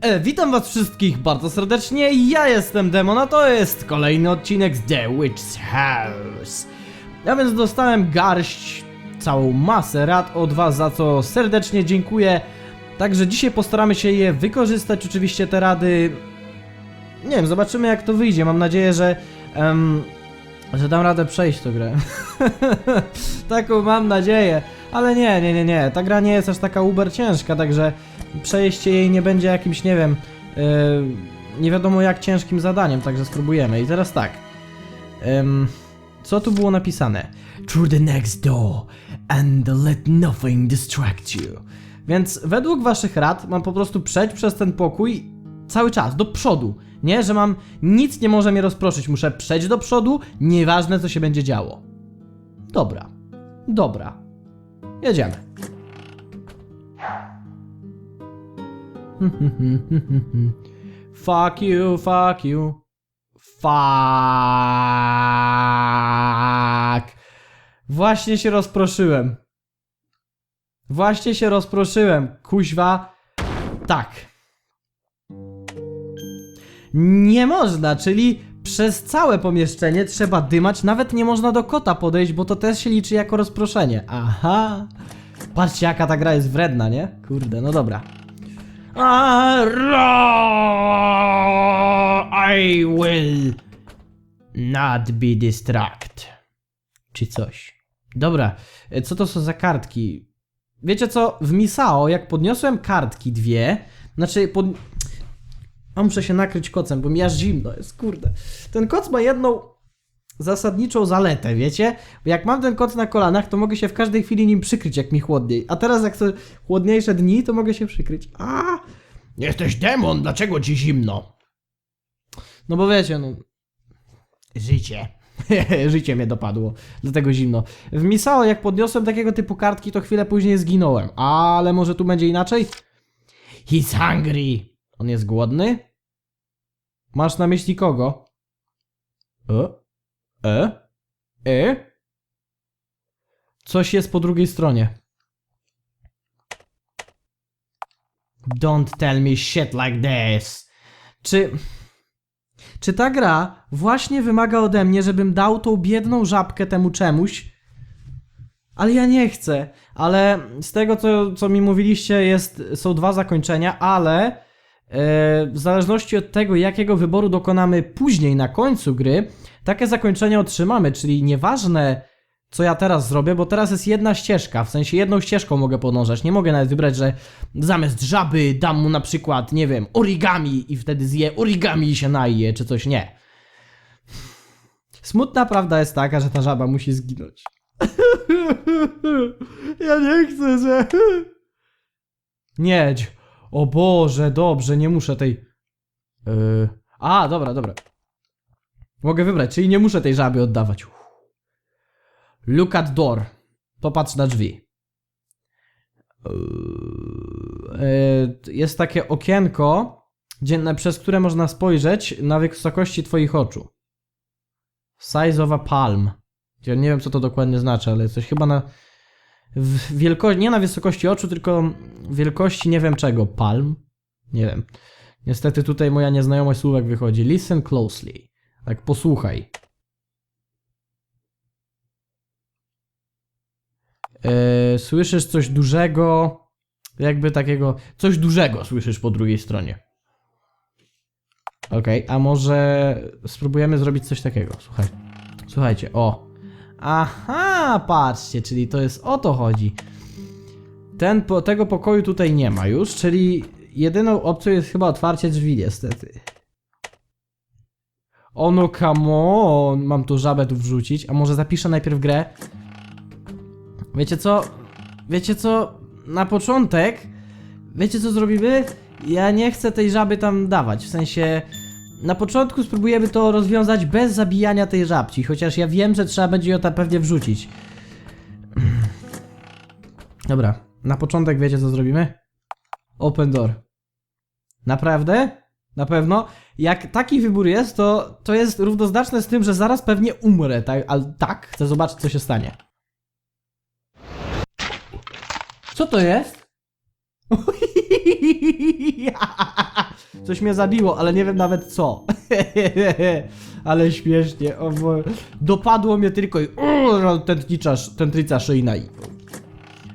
E, witam was wszystkich bardzo serdecznie, ja jestem Demon, a to jest kolejny odcinek z The Witch's House. Ja więc dostałem garść, całą masę rad od was, za co serdecznie dziękuję. Także dzisiaj postaramy się je wykorzystać, oczywiście te rady... Nie wiem, zobaczymy jak to wyjdzie, mam nadzieję, że... że dam radę przejść tę grę. Taką mam nadzieję. Ale nie, nie, nie, nie. Ta gra nie jest aż taka uber ciężka, także przejście jej nie będzie jakimś, nie wiem, yy, nie wiadomo jak ciężkim zadaniem, także spróbujemy. I teraz tak. Co tu było napisane? Through the next door and let nothing distract you. Więc według waszych rad mam po prostu przejść przez ten pokój cały czas, do przodu. Nie, że mam nic nie może mnie rozproszyć. Muszę przejść do przodu, nieważne co się będzie działo. Dobra. Dobra. Jedziemy. fuck you, fuck you. Fuck. Właśnie się rozproszyłem. Właśnie się rozproszyłem. Kuźwa. Tak. Nie można, czyli przez całe pomieszczenie trzeba dymać, nawet nie można do kota podejść, bo to też się liczy jako rozproszenie. Aha. Patrzcie jaka ta gra jest wredna, nie? Kurde, no dobra. I will not be distract. Czy coś. Dobra, e, co to są za kartki? Wiecie co, w Misao, jak podniosłem kartki dwie, znaczy pod... A muszę się nakryć kocem, bo mi aż zimno jest, kurde. Ten koc ma jedną zasadniczą zaletę, wiecie? Bo jak mam ten koc na kolanach, to mogę się w każdej chwili nim przykryć, jak mi chłodniej. A teraz jak są chłodniejsze dni, to mogę się przykryć. A! Jesteś demon, dlaczego ci zimno? No bo wiecie, no... Życie. Życie mnie dopadło, dlatego zimno. W Misao, jak podniosłem takiego typu kartki, to chwilę później zginąłem. Ale może tu będzie inaczej? He's hungry. On jest głodny? Masz na myśli kogo? E? E? E? Coś jest po drugiej stronie. Don't tell me shit like this. Czy... Czy ta gra właśnie wymaga ode mnie, żebym dał tą biedną żabkę temu czemuś? Ale ja nie chcę. Ale z tego, co, co mi mówiliście, jest, są dwa zakończenia, ale w zależności od tego, jakiego wyboru dokonamy później na końcu gry, takie zakończenie otrzymamy. Czyli nieważne, co ja teraz zrobię, bo teraz jest jedna ścieżka, w sensie jedną ścieżką mogę podążać. Nie mogę nawet wybrać, że zamiast żaby dam mu na przykład, nie wiem, origami i wtedy zje origami i się naje, czy coś nie. Smutna prawda jest taka, że ta żaba musi zginąć. ja nie chcę, że... Niedź. O Boże, dobrze, nie muszę tej... Yy... A, dobra, dobra. Mogę wybrać, czyli nie muszę tej żaby oddawać. Uff. Look at door. Popatrz na drzwi. Yy, Jest takie okienko, gdzie, przez które można spojrzeć na wysokości twoich oczu. Size of a palm. Ja nie wiem, co to dokładnie znaczy, ale coś chyba na w wielkości, nie na wysokości oczu, tylko wielkości nie wiem czego. Palm? Nie wiem. Niestety tutaj moja nieznajomość słówek wychodzi. Listen closely. Tak, posłuchaj. Yy, słyszysz coś dużego, jakby takiego, coś dużego słyszysz po drugiej stronie. Okej, a może spróbujemy zrobić coś takiego, słuchaj. Słuchajcie, o. Aha, patrzcie, czyli to jest o to chodzi. Ten, po, tego pokoju tutaj nie ma już, czyli jedyną opcją jest chyba otwarcie drzwi niestety. O no come on, mam tu żabę tu wrzucić, a może zapiszę najpierw grę? Wiecie co? Wiecie co? Na początek, wiecie co zrobimy? Ja nie chcę tej żaby tam dawać, w sensie... Na początku spróbujemy to rozwiązać bez zabijania tej żabci, chociaż ja wiem, że trzeba będzie ją tam pewnie wrzucić. Dobra, na początek wiecie co zrobimy? Open door. Naprawdę? Na pewno? Jak taki wybór jest, to, to jest równoznaczne z tym, że zaraz pewnie umrę, tak? Ale tak, chcę zobaczyć co się stanie. Co to jest? Coś mnie zabiło, ale nie wiem nawet co. ale śmiesznie. O, bo... Dopadło mnie tylko i... O, tętnicza, tętnica szyjna i...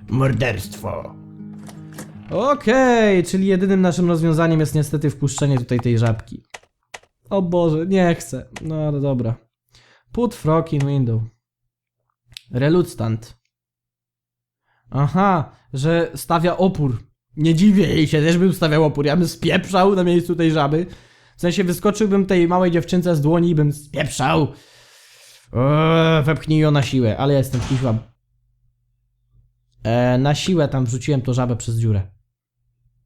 Morderstwo. Okej, czyli jedynym naszym rozwiązaniem jest niestety wpuszczenie tutaj tej żabki. O Boże, nie chcę. No ale dobra. Put frog in window. Reluctant. Aha, że stawia opór. Nie dziwię jej się, też bym stawiał opór. Ja bym spieprzał na miejscu tej żaby. W sensie wyskoczyłbym tej małej dziewczynce z dłoni i bym spieprzał. Eee, wepchnij ją na siłę, ale ja jestem kichła. E, na siłę tam wrzuciłem tą żabę przez dziurę.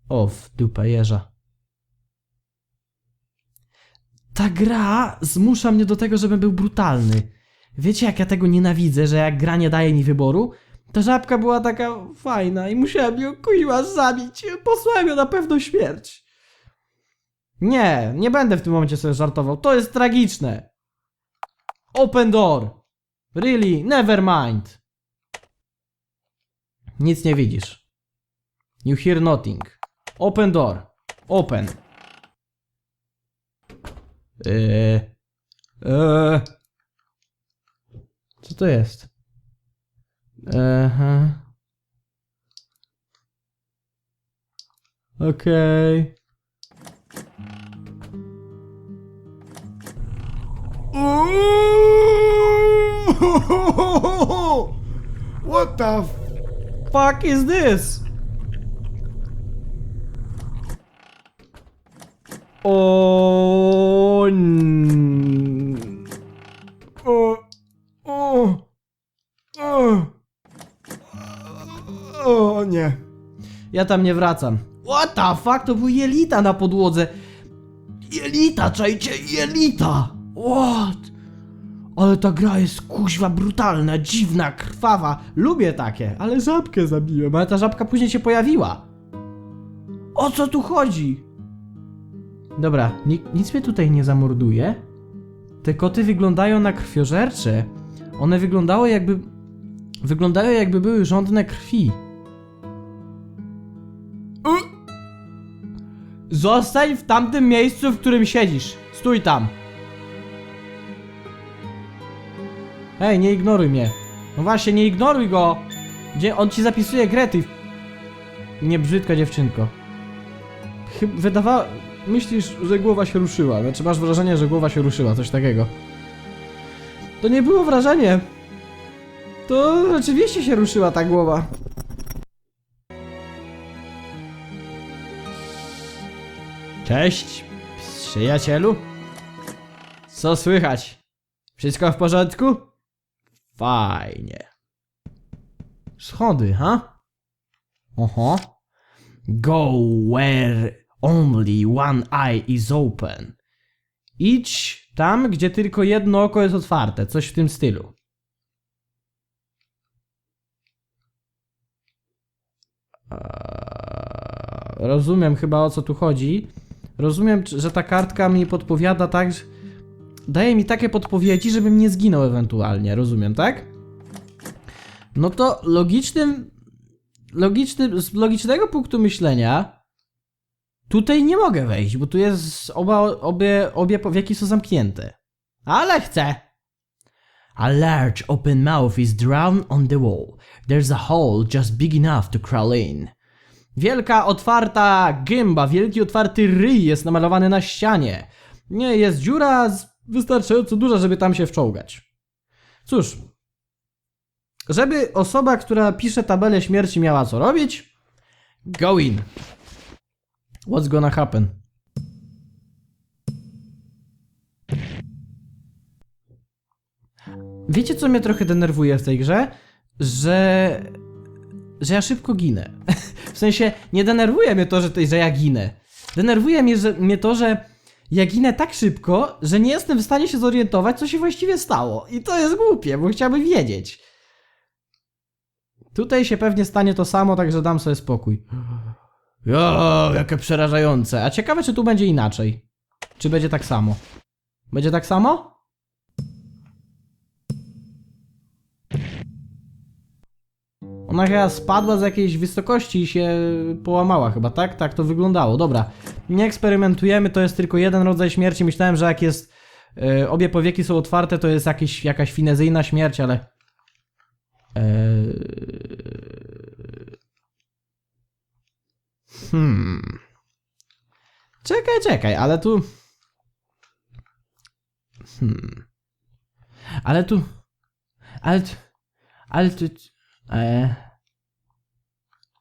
O, w dupę jeża. Ta gra zmusza mnie do tego, żebym był brutalny. Wiecie, jak ja tego nienawidzę, że jak gra nie daje mi wyboru? Ta żabka była taka fajna i musiałem ją kuźwa zabić. Posłałem ją na pewną śmierć. Nie, nie będę w tym momencie sobie żartował. To jest tragiczne. Open door. Really? Never mind. Nic nie widzisz. You hear nothing. Open door. Open. Eee. Eee. Co to jest? Aha. Okej. What the f- Fuck is this? O, n- O, o, nie. Ja tam nie wracam. What the fuck? To był jelita na podłodze. Jelita, czajcie, jelita! What? Ale ta gra jest kuźwa brutalna, dziwna, krwawa. Lubię takie, ale żabkę zabiłem, ale ta żabka później się pojawiła. O co tu chodzi? Dobra, ni nic mnie tutaj nie zamorduje. Te koty wyglądają na krwiożercze. One wyglądały jakby... Wyglądają jakby były żądne krwi. Zostań w tamtym miejscu, w którym siedzisz. Stój tam. Hej, nie ignoruj mnie. No właśnie, nie ignoruj go. Gdzie on ci zapisuje grę, ty... Nie brzydka dziewczynko. Chyba wydawało... Myślisz, że głowa się ruszyła. Znaczy masz wrażenie, że głowa się ruszyła, coś takiego. To nie było wrażenie. To rzeczywiście się ruszyła ta głowa. Cześć, przyjacielu. Co słychać? Wszystko w porządku? Fajnie. Schody, ha? Oho. Go where only one eye is open. Idź tam, gdzie tylko jedno oko jest otwarte. Coś w tym stylu. Eee, Rozumiem chyba o co tu chodzi. Rozumiem, że ta kartka mi podpowiada tak, że daje mi takie podpowiedzi, żebym nie zginął ewentualnie. Rozumiem, tak? No to logicznym, logicznym, z logicznego punktu myślenia tutaj nie mogę wejść, bo tu jest oba, obie, obie powieki są zamknięte. Ale chcę. A large open mouth is drawn on the wall. There's a hole just big enough to crawl in. Wielka otwarta gęba, wielki otwarty ryj jest namalowany na ścianie. Nie, jest dziura wystarczająco duża, żeby tam się wczołgać. Cóż, żeby osoba, która pisze tabelę śmierci miała co robić, go in. What's gonna happen? Wiecie, co mnie trochę denerwuje w tej grze? Że. Że ja szybko ginę. w sensie, nie denerwuje mnie to, że, że ja ginę. Denerwuje mnie, że, mnie to, że ja ginę tak szybko, że nie jestem w stanie się zorientować, co się właściwie stało. I to jest głupie, bo chciałbym wiedzieć. Tutaj się pewnie stanie to samo, także dam sobie spokój. Jo, jakie przerażające. A ciekawe, czy tu będzie inaczej. Czy będzie tak samo? Będzie tak samo? Ona chyba spadła z jakiejś wysokości i się połamała chyba, tak? Tak to wyglądało. Dobra, nie eksperymentujemy, to jest tylko jeden rodzaj śmierci. Myślałem, że jak jest e, obie powieki są otwarte, to jest jakieś, jakaś finezyjna śmierć, ale... Eee... Hmm... Czekaj, czekaj, ale tu... Hmm... Ale tu... Ale tu... Ale tu... E...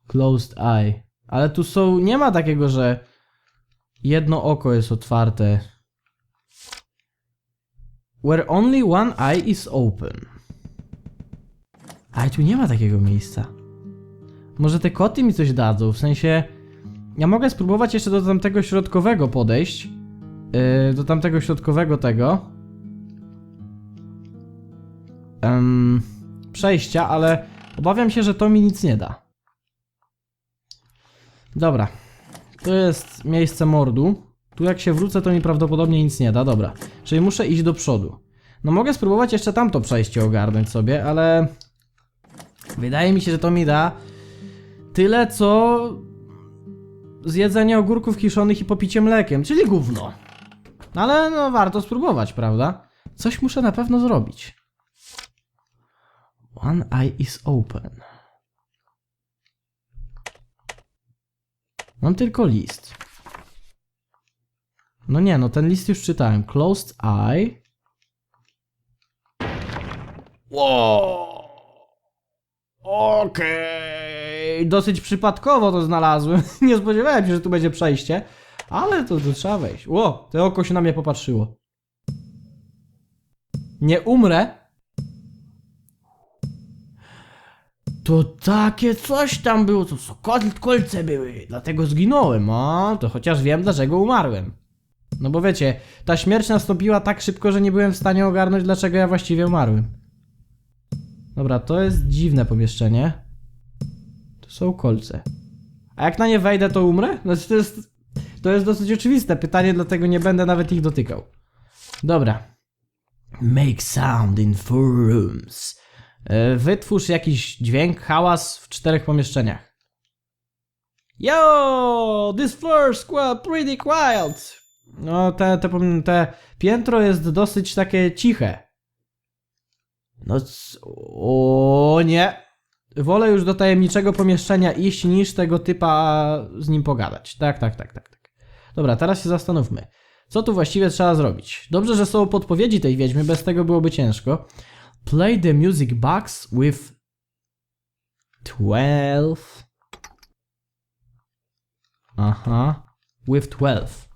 Closed eye. Ale tu są... Nie ma takiego, że... Jedno oko jest otwarte. Where only one eye is open. Ale tu nie ma takiego miejsca. Może te koty mi coś dadzą, w sensie... Ja mogę spróbować jeszcze do tamtego środkowego podejść. Yy, do tamtego środkowego tego. Em, przejścia, ale obawiam się, że to mi nic nie da. Dobra. To jest miejsce mordu. Tu jak się wrócę, to mi prawdopodobnie nic nie da. Dobra. Czyli muszę iść do przodu. No mogę spróbować jeszcze tamto przejście ogarnąć sobie, ale... Wydaje mi się, że to mi da tyle, co zjedzenie ogórków kiszonych i popicie mlekiem, czyli gówno. Ale no warto spróbować, prawda? Coś muszę na pewno zrobić. One eye is open. Mam tylko list. No nie, no ten list już czytałem. Closed eye. Wow. Okej. Dosyć przypadkowo to znalazłem. Nie spodziewałem się, że tu będzie przejście. Ale to, to trzeba wejść. Ło, to oko się na mnie popatrzyło. Nie umrę. To takie coś tam było, to kolce były, dlatego zginąłem, a to chociaż wiem dlaczego umarłem. No bo wiecie, ta śmierć nastąpiła tak szybko, że nie byłem w stanie ogarnąć dlaczego ja właściwie umarłem. Dobra, to jest dziwne pomieszczenie. Tu są kolce. A jak na nie wejdę, to umrę? Znaczy to jest, to jest dosyć oczywiste pytanie, dlatego nie będę nawet ich dotykał. Dobra. Make sound in four rooms. E, Wytwórz jakiś dźwięk, hałas w czterech pomieszczeniach. Yo, this floor squad pretty quiet. No, te, te, te piętro jest dosyć takie ciche. No, o nie. Wolę już do tajemniczego pomieszczenia iść, niż tego typa z nim pogadać. Tak, tak, tak, tak, tak. Dobra, teraz się zastanówmy. Co tu właściwie trzeba zrobić? Dobrze, że są podpowiedzi tej wiedźmy, bez tego byłoby ciężko. Play the music box with 12. Aha. With 12.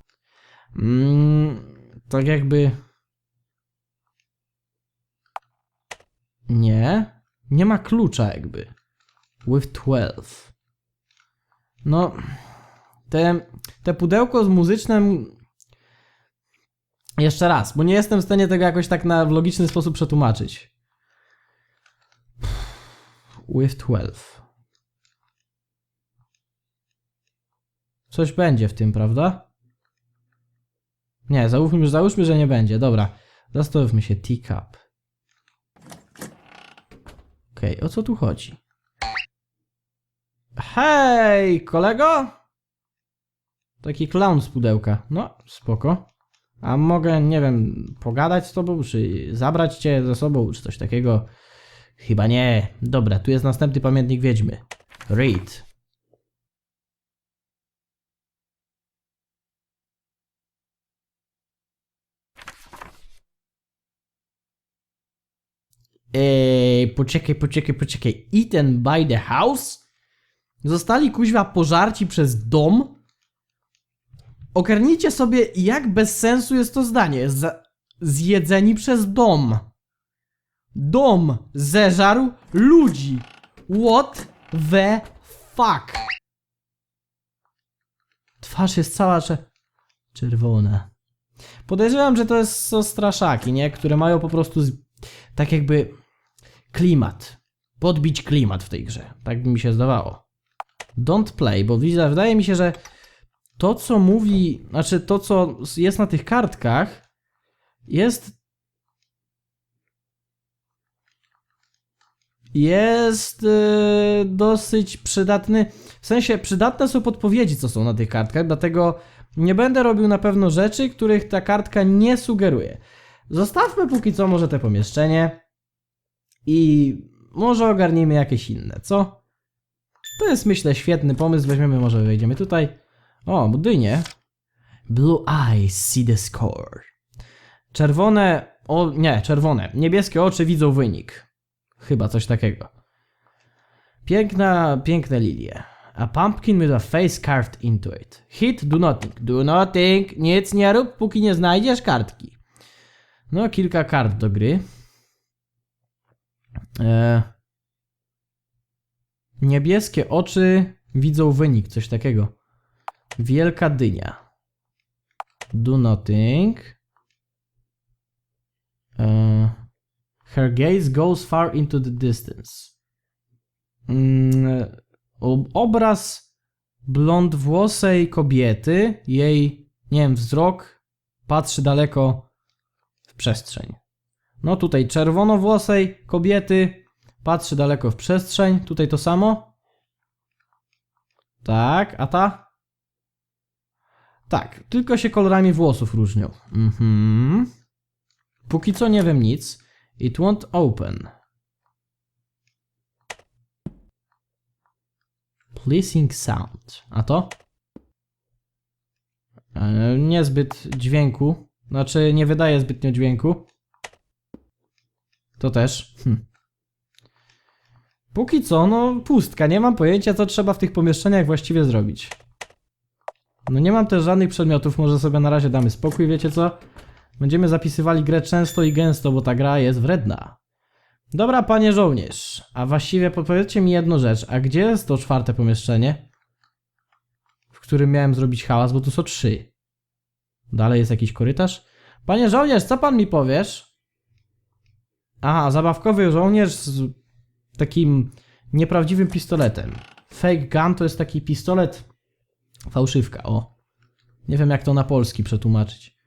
Mm, tak jakby. Nie. Nie ma klucza jakby. With 12. No. Te, te pudełko z muzycznym. Jeszcze raz, bo nie jestem w stanie tego jakoś tak na w logiczny sposób przetłumaczyć. With 12. Coś będzie w tym, prawda? Nie, załóżmy, załóżmy, że nie będzie. Dobra. Zastanówmy się. Teacup. Okej, o co tu chodzi? Hej, kolego? Taki clown z pudełka. No, spoko. A mogę, nie wiem, pogadać z tobą, czy zabrać cię ze sobą, czy coś takiego? Chyba nie. Dobra, tu jest następny pamiętnik wiedźmy. Read. Eee, poczekaj, poczekaj, poczekaj. Eaten by the house? Zostali kuźwa pożarci przez dom? Ogarnijcie sobie, jak bez sensu jest to zdanie. Z zjedzeni przez dom. Dom zeżarł ludzi. What the fuck? Twarz jest cała cze... czerwona. Podejrzewam, że to jest, są straszaki, nie? Które mają po prostu z... tak jakby klimat. Podbić klimat w tej grze. Tak mi się zdawało. Don't play, bo widzę, wydaje mi się, że to, co mówi, znaczy to, co jest na tych kartkach, jest jest yy, dosyć przydatny. W sensie przydatne są podpowiedzi, co są na tych kartkach, dlatego nie będę robił na pewno rzeczy, których ta kartka nie sugeruje. Zostawmy póki co może te pomieszczenie i może ogarnijmy jakieś inne, co? To jest myślę świetny pomysł, weźmiemy może wejdziemy tutaj. O, budynie. Blue eyes see the score. Czerwone, o nie, czerwone. Niebieskie oczy widzą wynik. Chyba coś takiego. Piękna, piękne lilie. A pumpkin with a face carved into it. Hit, do nothing. Do nothing. Nic nie rób, póki nie znajdziesz kartki. No, kilka kart do gry. E... Niebieskie oczy widzą wynik, coś takiego. Wielka dynia. Do nothing. E... Her gaze goes far into the distance. Mm, ob- obraz blond włosej kobiety, jej, nie wiem, wzrok patrzy daleko w przestrzeń. No tutaj czerwonowłosej kobiety patrzy daleko w przestrzeń. Tutaj to samo. Tak, a ta? Tak, tylko się kolorami włosów różnią. Mhm. Póki co nie wiem nic. It won't open. Pleasing sound. A to? E, niezbyt dźwięku. Znaczy, nie wydaje zbytnio dźwięku. To też. Hm. Póki co, no pustka. Nie mam pojęcia, co trzeba w tych pomieszczeniach właściwie zrobić. No nie mam też żadnych przedmiotów, może sobie na razie damy spokój, wiecie co? Będziemy zapisywali grę często i gęsto, bo ta gra jest wredna. Dobra, panie żołnierz, a właściwie powiedzcie mi jedną rzecz, a gdzie jest to czwarte pomieszczenie? W którym miałem zrobić hałas, bo tu są trzy. Dalej jest jakiś korytarz? Panie żołnierz, co pan mi powiesz? Aha, zabawkowy żołnierz z takim nieprawdziwym pistoletem. Fake gun to jest taki pistolet fałszywka, o. Nie wiem jak to na polski przetłumaczyć.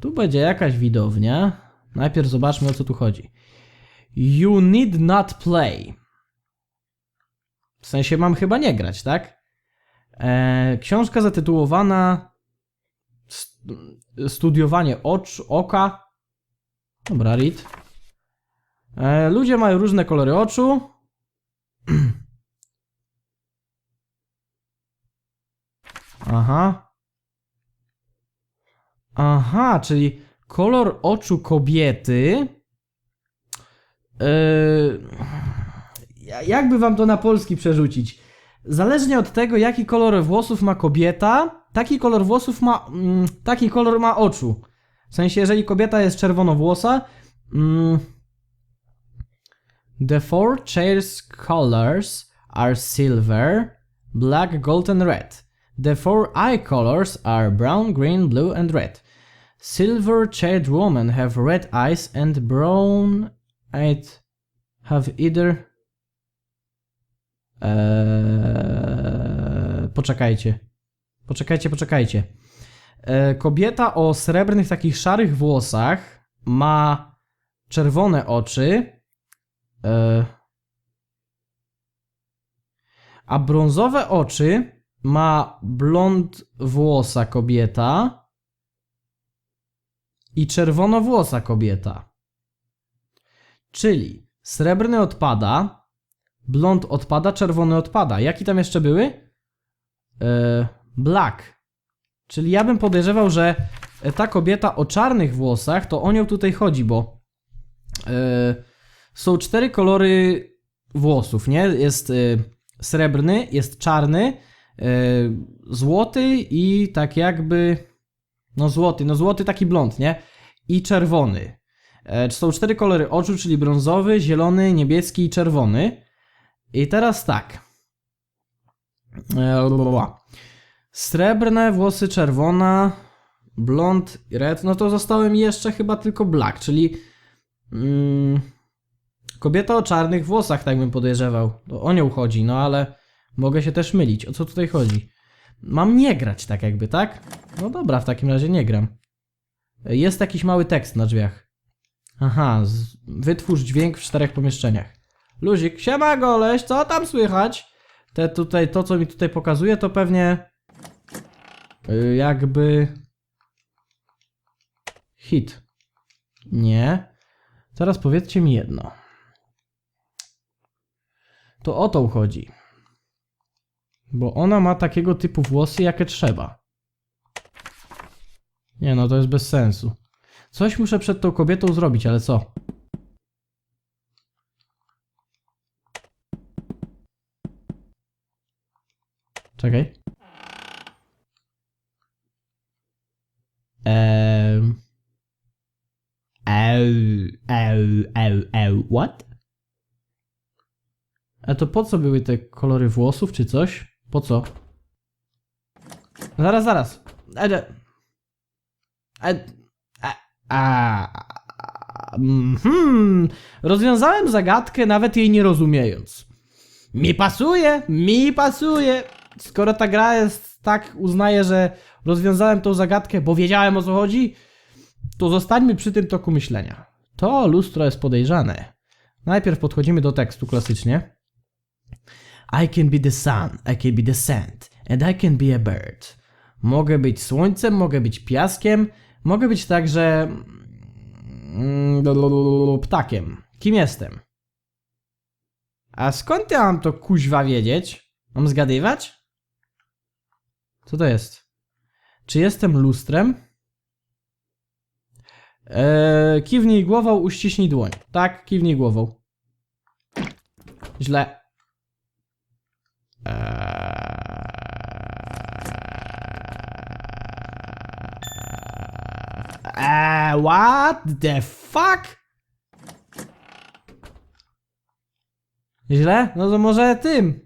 Tu będzie jakaś widownia. Najpierw zobaczmy o co tu chodzi. You need not play. W sensie mam chyba nie grać, tak? E, książka zatytułowana st- Studiowanie ocz, oka. Dobra, read. E, ludzie mają różne kolory oczu. Aha. Aha, czyli kolor oczu kobiety. Yy, ja- jakby wam to na polski przerzucić? Zależnie od tego, jaki kolor włosów ma kobieta, taki kolor włosów ma. Mm, taki kolor ma oczu. W sensie, jeżeli kobieta jest czerwonowłosa. Mm, the four chairs colors are silver, black, gold and red. The four eye colors are brown, green, blue and red. Silver-chaired women have red eyes and brown-eyed have either... Eee, poczekajcie. Poczekajcie, poczekajcie. Eee, kobieta o srebrnych, takich szarych włosach ma czerwone oczy. Eee, a brązowe oczy ma blond włosa kobieta i czerwonowłosa kobieta. Czyli srebrny odpada, blond odpada, czerwony odpada. Jaki tam jeszcze były? Eee, black. Czyli ja bym podejrzewał, że ta kobieta o czarnych włosach, to o nią tutaj chodzi, bo e, są cztery kolory włosów, nie? Jest e, srebrny, jest czarny, e, złoty i tak jakby. No złoty, no złoty taki blond, nie? I czerwony. E, są cztery kolory oczu, czyli brązowy, zielony, niebieski i czerwony. I teraz tak. E. Srebrne, włosy czerwona, blond red. No to zostały mi jeszcze chyba tylko black, czyli mm, kobieta o czarnych włosach, tak bym podejrzewał. To o nią chodzi, no ale mogę się też mylić. O co tutaj chodzi? Mam nie grać tak jakby, tak? No dobra, w takim razie nie gram. Jest jakiś mały tekst na drzwiach. Aha, z... wytwórz dźwięk w czterech pomieszczeniach. Luzik, siema goleś, co tam słychać? Te tutaj, to co mi tutaj pokazuje, to pewnie y, jakby hit. Nie. Teraz powiedzcie mi jedno. To o to chodzi. Bo ona ma takiego typu włosy, jakie trzeba. Nie no, to jest bez sensu. Coś muszę przed tą kobietą zrobić, ale co? Czekaj. Eee, eee, eee, what? A to po co były te kolory włosów, czy coś? Po co? Zaraz, zaraz. E, e, a, a, mhm. Rozwiązałem zagadkę, nawet jej nie rozumiejąc. Mi pasuje, mi pasuje. Skoro ta gra jest tak, uznaje, że rozwiązałem tą zagadkę, bo wiedziałem o co chodzi, to zostańmy przy tym toku myślenia. To lustro jest podejrzane. Najpierw podchodzimy do tekstu klasycznie. I can be the sun, I can be the sand, and I can be a bird. Mogę być słońcem, mogę być piaskiem, mogę być także mm, ptakiem. Kim jestem? A skąd ja mam to kuźwa wiedzieć? Mam zgadywać? Co to jest? Czy jestem lustrem? Eee, kiwnij głową, uściśnij dłoń. Tak, kiwnij głową. Źle. Eee, what the fuck? Źle? No to może tym.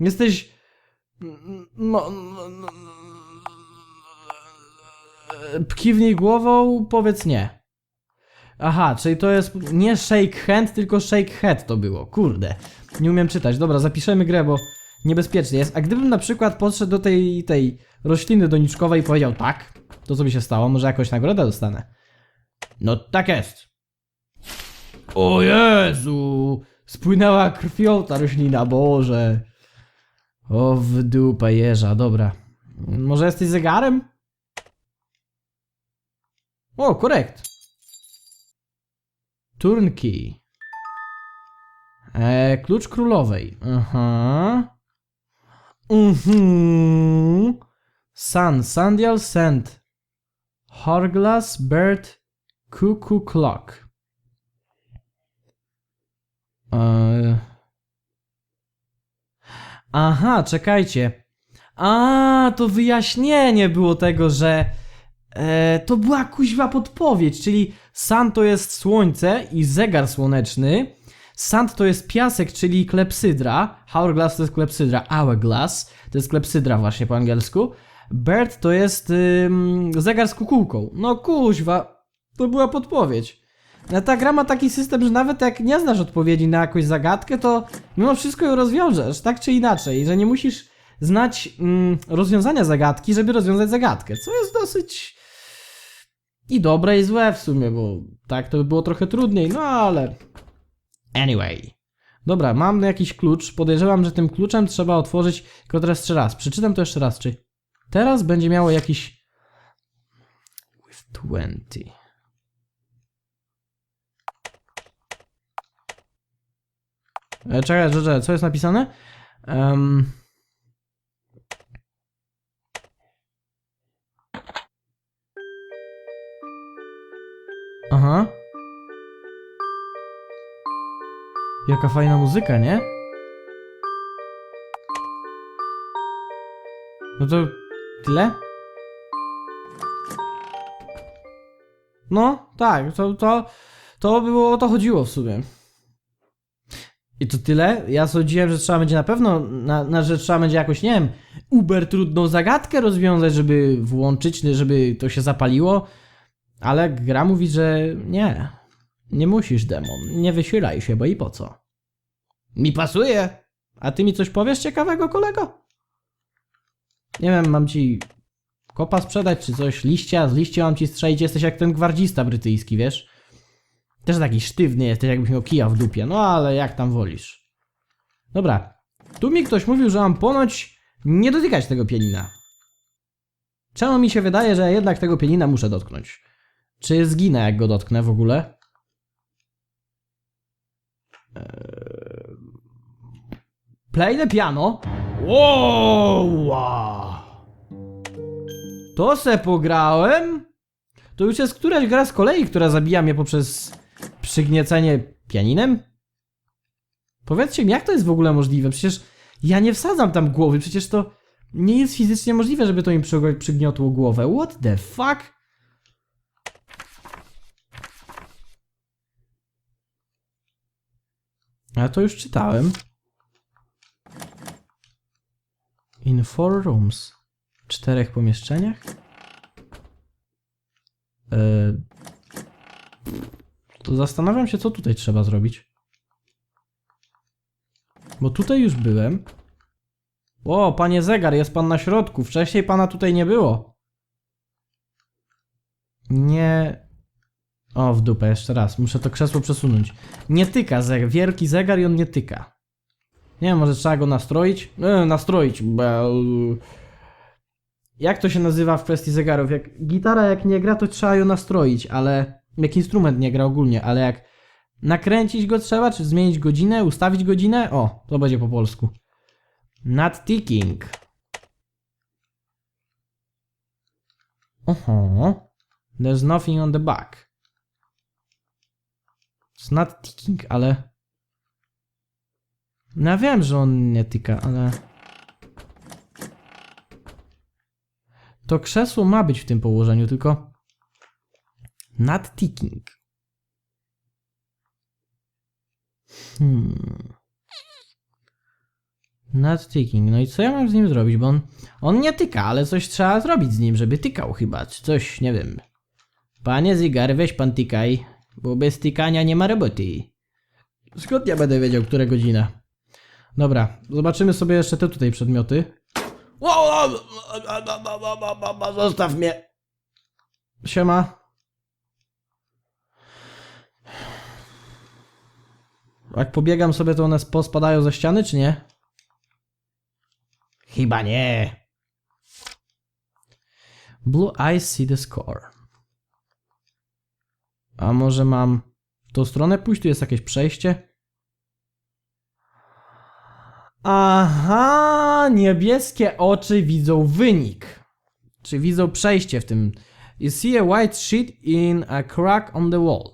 Jesteś. No. no, no kiwnij głową, powiedz nie. Aha, czyli to jest nie shake hand, tylko shake head to było. Kurde. Nie umiem czytać. Dobra, zapiszemy grę, bo niebezpiecznie jest. A gdybym na przykład podszedł do tej, tej rośliny doniczkowej i powiedział tak, to co by się stało? Może jakąś nagrodę dostanę? No tak jest. O Jezu! Spłynęła krwią ta roślina, Boże. O w dupę jeża, dobra. Może jesteś zegarem? O, korekt. Turnkey. E, klucz królowej. Aha. Mhm. Sun, Sandial, Sand. Horglass, Bird, Cuckoo Clock. E... Aha, czekajcie. A, to wyjaśnienie było tego, że e, to była kuźwa podpowiedź, czyli sun to jest słońce i zegar słoneczny. Sand to jest piasek, czyli klepsydra. Hourglass to jest klepsydra. Hourglass to jest klepsydra właśnie po angielsku. Bird to jest ym, zegar z kukułką. No kuźwa, to była podpowiedź. Ta gra ma taki system, że nawet jak nie znasz odpowiedzi na jakąś zagadkę, to mimo wszystko ją rozwiążesz, tak czy inaczej, że nie musisz znać mm, rozwiązania zagadki, żeby rozwiązać zagadkę, co jest dosyć i dobre i złe w sumie, bo tak to by było trochę trudniej, no ale anyway. Dobra, mam jakiś klucz, podejrzewam, że tym kluczem trzeba otworzyć, tylko teraz jeszcze raz, przeczytam to jeszcze raz, czy teraz będzie miało jakiś with 20 E, Czekaj, co jest napisane? Um... Aha. Jaka fajna muzyka, nie? No to tyle? No, tak, to, to, to było o to chodziło w sumie. I to tyle? Ja sądziłem, że trzeba będzie na pewno, na, na, że trzeba będzie jakoś, nie wiem, uber trudną zagadkę rozwiązać, żeby włączyć, żeby to się zapaliło. Ale gra mówi, że nie. Nie musisz, demon. Nie wysilaj się, bo i po co? Mi pasuje. A ty mi coś powiesz ciekawego, kolego? Nie wiem, mam ci kopa sprzedać, czy coś, liścia, z liścia mam ci strzelić, jesteś jak ten gwardzista brytyjski, wiesz? Też taki sztywny jesteś, jakbyś miał kija w dupie, no ale jak tam wolisz. Dobra, tu mi ktoś mówił, że mam ponoć nie dotykać tego pianina. Czemu mi się wydaje, że jednak tego pianina muszę dotknąć? Czy zginę, jak go dotknę w ogóle? Play the piano. Wow! To se pograłem? To już jest któraś gra z kolei, która zabija mnie poprzez przygniecenie pianinem? Powiedzcie mi, jak to jest w ogóle możliwe? Przecież ja nie wsadzam tam głowy, przecież to nie jest fizycznie możliwe, żeby to im przy- przygniotło głowę. What the fuck? Ja to już czytałem. In four rooms. W czterech pomieszczeniach? Eee, to zastanawiam się, co tutaj trzeba zrobić. Bo tutaj już byłem. O, panie zegar, jest pan na środku. Wcześniej pana tutaj nie było. Nie. O, w dupę, jeszcze raz. Muszę to krzesło przesunąć. Nie tyka zegar. Wielki zegar i on nie tyka. Nie wiem, może trzeba go nastroić? E, nastroić. Jak to się nazywa w kwestii zegarów? Jak gitara jak nie gra, to trzeba ją nastroić, ale jak instrument nie gra ogólnie, ale jak nakręcić go trzeba, czy zmienić godzinę, ustawić godzinę? O, to będzie po polsku. Not ticking. Oho. There's nothing on the back. It's not ticking, ale... No ja wiem, że on nie tyka, ale... To krzesło ma być w tym położeniu, tylko... Not ticking. Hmm. Not ticking. No i co ja mam z nim zrobić? Bo on, on nie tyka, ale coś trzeba zrobić z nim, żeby tykał chyba, czy coś, nie wiem. Panie Zigar, weź pan tykaj, bo bez tykania nie ma roboty. Skąd ja będę wiedział, która godzina? Dobra, zobaczymy sobie jeszcze te tutaj przedmioty. Wow, Zostaw mnie. Siema. Jak pobiegam sobie, to one pospadają ze ściany, czy nie? Chyba nie. Blue eyes see the score. A może mam w tą stronę pójść? Tu jest jakieś przejście. Aha, niebieskie oczy widzą wynik. Czy widzą przejście w tym. You see a white sheet in a crack on the wall.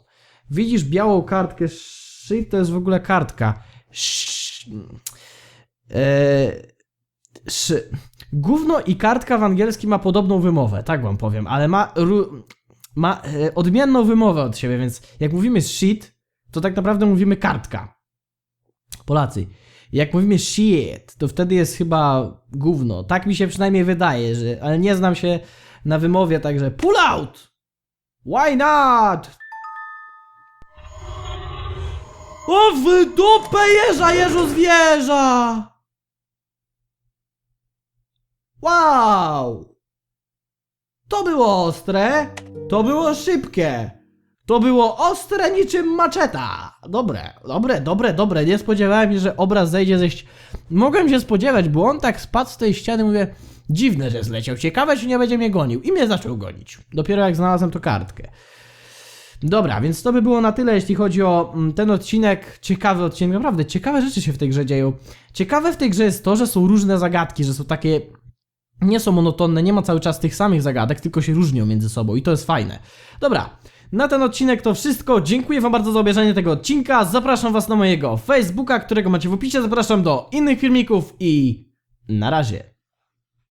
Widzisz białą kartkę. Sheet to jest w ogóle kartka. Sz... Eee... Szy... Gówno i kartka w angielskim ma podobną wymowę, tak wam powiem, ale ma. Ma e, odmienną wymowę od siebie, więc jak mówimy shit, to tak naprawdę mówimy kartka. Polacy. Jak mówimy shit, to wtedy jest chyba gówno. Tak mi się przynajmniej wydaje, że, ale nie znam się na wymowie, także pull out! Why not? O w dupę jeża, jeżu zwierza! Wow! To było ostre, to było szybkie, to było ostre niczym maczeta. Dobre, dobre, dobre, dobre. Nie spodziewałem się, że obraz zejdzie ze ści... Mogłem się spodziewać, bo on tak spadł z tej ściany, mówię, dziwne, że zleciał. Ciekawe, czy nie będzie mnie gonił. I mnie zaczął gonić. Dopiero jak znalazłem tą kartkę. Dobra, więc to by było na tyle, jeśli chodzi o mm, ten odcinek. Ciekawy odcinek, naprawdę ciekawe rzeczy się w tej grze dzieją. Ciekawe w tej grze jest to, że są różne zagadki, że są takie nie są monotonne, nie ma cały czas tych samych zagadek, tylko się różnią między sobą i to jest fajne. Dobra, na ten odcinek to wszystko. Dziękuję Wam bardzo za obejrzenie tego odcinka. Zapraszam Was na mojego Facebooka, którego macie w opisie. Zapraszam do innych filmików i na razie.